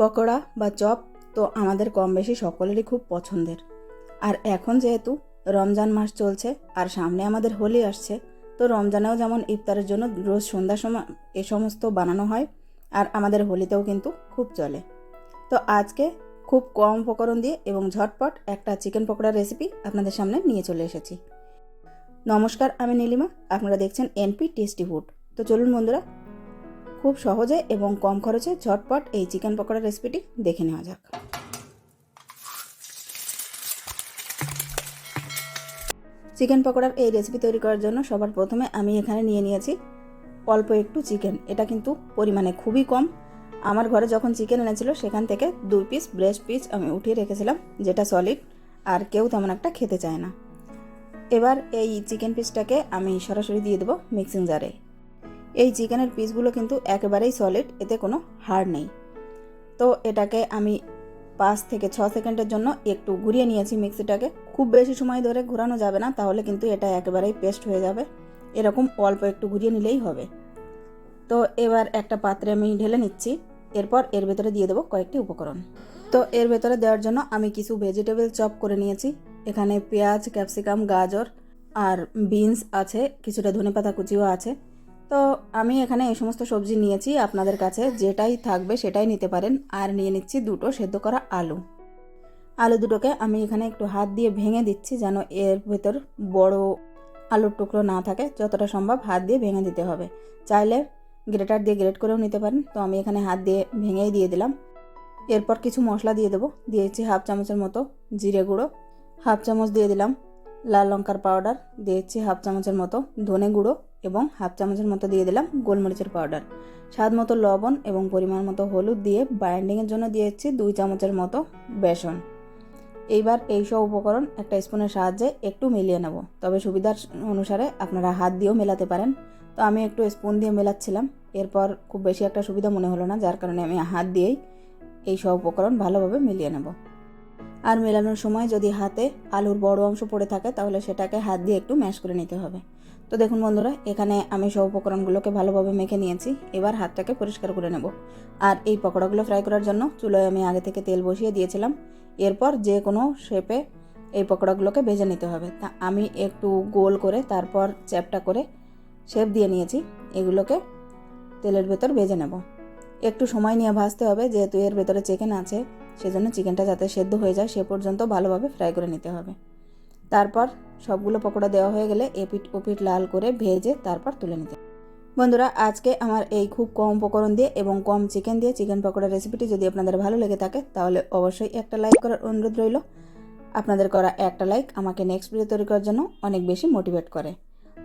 পকোড়া বা চপ তো আমাদের কম বেশি সকলেরই খুব পছন্দের। আর এখন যেহেতু রমজান মাস চলছে আর সামনে আমাদের হোলি আসছে, তো রমজানেও যেমন ইফতারের জন্য রোজ সন্ধ্যার সময় এ সমস্ত বানানো হয় আর আমাদের হোলিতেও কিন্তু খুব চলে। তো আজকে খুব কম উপকরণ দিয়ে এবং ঝটপট একটা চিকেন পকোড়ার রেসিপি আপনাদের সামনে নিয়ে চলে এসেছি। নমস্কার, আমি নীলিমা। আপনারা দেখছেন এনপি টেস্টি ফুড তো চলুন বন্ধুরা খুব সহজে এবং কম খরচে ঝটপট এই চিকেন পকোড়ার রেসিপিটি দেখে নেওয়া যাক। চিকেন পকোড়ার এই রেসিপি তৈরি করার জন্য সবার প্রথমে আমি এখানে নিয়ে নিয়েছি অল্প একটু চিকেন। এটা কিন্তু পরিমাণে খুবই কম। আমার ঘরে যখন চিকেন এনেছিল, সেখান থেকে দুই পিস ব্রেস্ট পিস আমি উঠিয়ে রেখেছিলাম, যেটা সলিড আর কেউ তেমন একটা খেতে চায় না। এবার এই চিকেন পিসটাকে আমি সরাসরি দিয়ে দেবো মিক্সিং জারে এই চিকেনের পিসগুলো কিন্তু একেবারেই সলিড এতে কোনো হাড় নেই। তো এটাকে আমি পাঁচ থেকে ছ সেকেন্ডের জন্য একটু ঘুরিয়ে নিয়েছি মিক্সিটাকে। খুব বেশি সময় ধরে ঘোরানো যাবে না, তাহলে কিন্তু এটা একেবারেই পেস্ট হয়ে যাবে। এরকম অল্প একটু ঘুরিয়ে নিলেই হবে। তো এবার একটা পাত্রে আমি ঢেলে নিচ্ছি। এরপর এর ভেতরে দিয়ে দেবো কয়েকটি উপকরণ। তো এর ভেতরে দেওয়ার জন্য আমি কিছু ভেজিটেবল চপ করে নিয়েছি। এখানে পেঁয়াজ ক্যাপসিকাম গাজর আর বিনস আছে, কিছুটা ধনেপাতা কুচিও আছে। তো আমি এখানে এই সমস্ত সবজি নিয়েছি। আপনাদের কাছে যেটাই থাকবে সেটাই নিতে পারেন। আর নিয়ে নিচ্ছি দুটো সেদ্ধ করা আলু। আলু দুটোকে আমি এখানে একটু হাত দিয়ে ভেঙে দিচ্ছি যেন এর ভেতর বড় আলুর টুকরো না থাকে। যতটা সম্ভব হাত দিয়ে ভেঙে দিতে হবে। চাইলে গ্রেটার দিয়ে গ্রেট করেও নিতে পারেন। তো আমি এখানে হাত দিয়ে ভেঙেই দিয়ে দিলাম। এরপর কিছু মশলা দিয়ে দেবো। দিয়েছি হাফ চামচের মতো জিরে গুঁড়ো। হাফ চামচ দিয়ে দিলাম লাল লঙ্কার পাউডার দিয়েছি হাফ চামচের মতো ধনে গুঁড়ো এবং হাফ চামচের মতো দিয়ে দিলাম গোলমরিচের পাউডার স্বাদ মতো লবণ এবং পরিমাণ মতো হলুদ দিয়ে বাইন্ডিংয়ের জন্য দিয়েছি দুই চামচের মতো বেসন। এইবার এই সব উপকরণ একটা স্পুনের সাহায্যে একটু মিলিয়ে নেব। তবে সুবিধার অনুসারে আপনারা হাত দিয়েও মেলাতে পারেন। তো আমি একটু স্পুন দিয়ে মেলাচ্ছিলাম। এরপর খুব বেশি একটা সুবিধা মনে হলো না, যার কারণে আমি হাত দিয়েই এই সব উপকরণ ভালোভাবে মিলিয়ে নেব। আর মেলানোর সময় যদি হাতে আলুর বড় অংশ পড়ে থাকে, তাহলে সেটাকে হাত দিয়ে একটু ম্যাশ করে নিতে হবে। তো দেখুন বন্ধুরা, এখানে আমি সব উপকরণগুলোকে ভালোভাবে মেখে নিয়েছি। এবার হাতটাকে পরিষ্কার করে নেব। আর এই পকোড়াগুলো ফ্রাই করার জন্য চুলোয় আমি আগে থেকে তেল বসিয়ে দিয়েছিলাম। এরপর যে কোনো শেপে এই পকোড়াগুলোকে ভেজে নিতে হবে। তা আমি একটু গোল করে তারপর চ্যাপটা করে শেপ দিয়ে নিয়েছি। এগুলোকে তেলের ভেতর ভেজে নেব। একটু সময় নিয়ে ভাজতে হবে, যেহেতু এর ভেতরে চিকেন আছে। সেজন্য চিকেনটা যাতে সেদ্ধ হয়ে যায়, সে পর্যন্ত ভালোভাবে ফ্রাই করে নিতে হবে। তারপর সবগুলো পকোড়া দেওয়া হয়ে গেলে এপিট ওপিট লাল করে ভেজে তারপর তুলে নিতে বন্ধুরা, আজকে আমার এই খুব কম উপকরণ দিয়ে এবং কম চিকেন দিয়ে চিকেন পকোড়ার রেসিপিটি যদি আপনাদের ভালো লেগে থাকে, তাহলে অবশ্যই একটা লাইক করার অনুরোধ রইল। আপনাদের করা একটা লাইক আমাকে নেক্সট ভিডিও তৈরি করার জন্য অনেক বেশি মোটিভেট করে।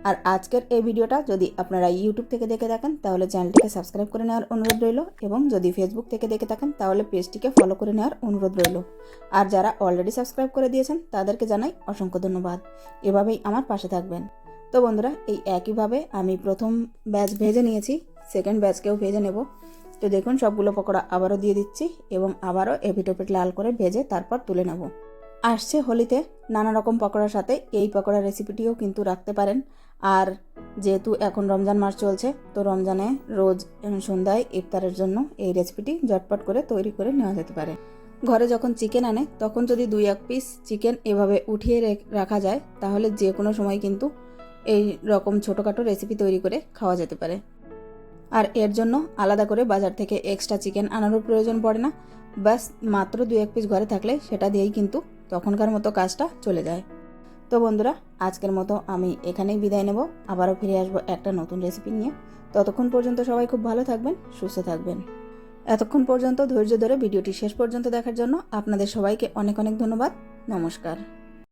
আর আজকের এই ভিডিওটা যদি আপনারা ইউটিউব থেকে দেখে থাকেন, তাহলে চ্যানেলটিকে সাবস্ক্রাইব করে নেওয়ার অনুরোধ রইল এবং যদি ফেসবুক থেকে দেখে থাকেন, তাহলে পেজটিকে ফলো করে নেওয়ার অনুরোধ রইল। আর যারা অলরেডি সাবস্ক্রাইব করে দিয়েছেন, তাদেরকে জানাই অসংখ্য ধন্যবাদ। এভাবেই আমার পাশে থাকবেন। তো বন্ধুরা, এই একইভাবে আমি প্রথম ব্যাচ ভেজে নিয়েছি সেকেন্ড ব্যাচকেও ভেজে নেব। তো দেখুন, সবগুলো পকোড়া আবারও দিয়ে দিচ্ছি এবং আবারও এপিটোপিট লাল করে ভেজে তারপর তুলে নেব। আসছে হোলিতে নানা রকম পকোড়ার সাথে এই পকোড়ার রেসিপিটিও কিন্তু রাখতে পারেন। আর যেহেতু এখন রমজান মাস চলছে, তো রমজানে রোজ সন্ধ্যায় ইফতারের জন্য এই রেসিপিটি ঝটপট করে তৈরি করে নেওয়া যেতে পারে। ঘরে যখন চিকেন আনে, তখন যদি দুই এক পিস চিকেন এভাবে উঠিয়ে রাখা যায়, তাহলে যে কোনো সময় কিন্তু এই রকম ছোটোখাটো রেসিপি তৈরি করে খাওয়া যেতে পারে। আর এর জন্য আলাদা করে বাজার থেকে এক্সট্রা চিকেন আনারও প্রয়োজন পড়ে না। ব্যাস, মাত্র দু এক পিস ঘরে থাকলে সেটা দিয়েই কিন্তু তখনকার মতো কাজটা চলে যায়। তো বন্ধুরা, আজকের মতো আমি এখানেই বিদায় নেব। আবারও ফিরে আসব একটা নতুন রেসিপি নিয়ে। ততক্ষণ পর্যন্ত সবাই খুব ভালো থাকবেন, সুস্থ থাকবেন। এতক্ষণ পর্যন্ত ধৈর্য ধরে ভিডিওটি শেষ পর্যন্ত দেখার জন্য আপনাদের সবাইকে অনেক অনেক ধন্যবাদ। নমস্কার।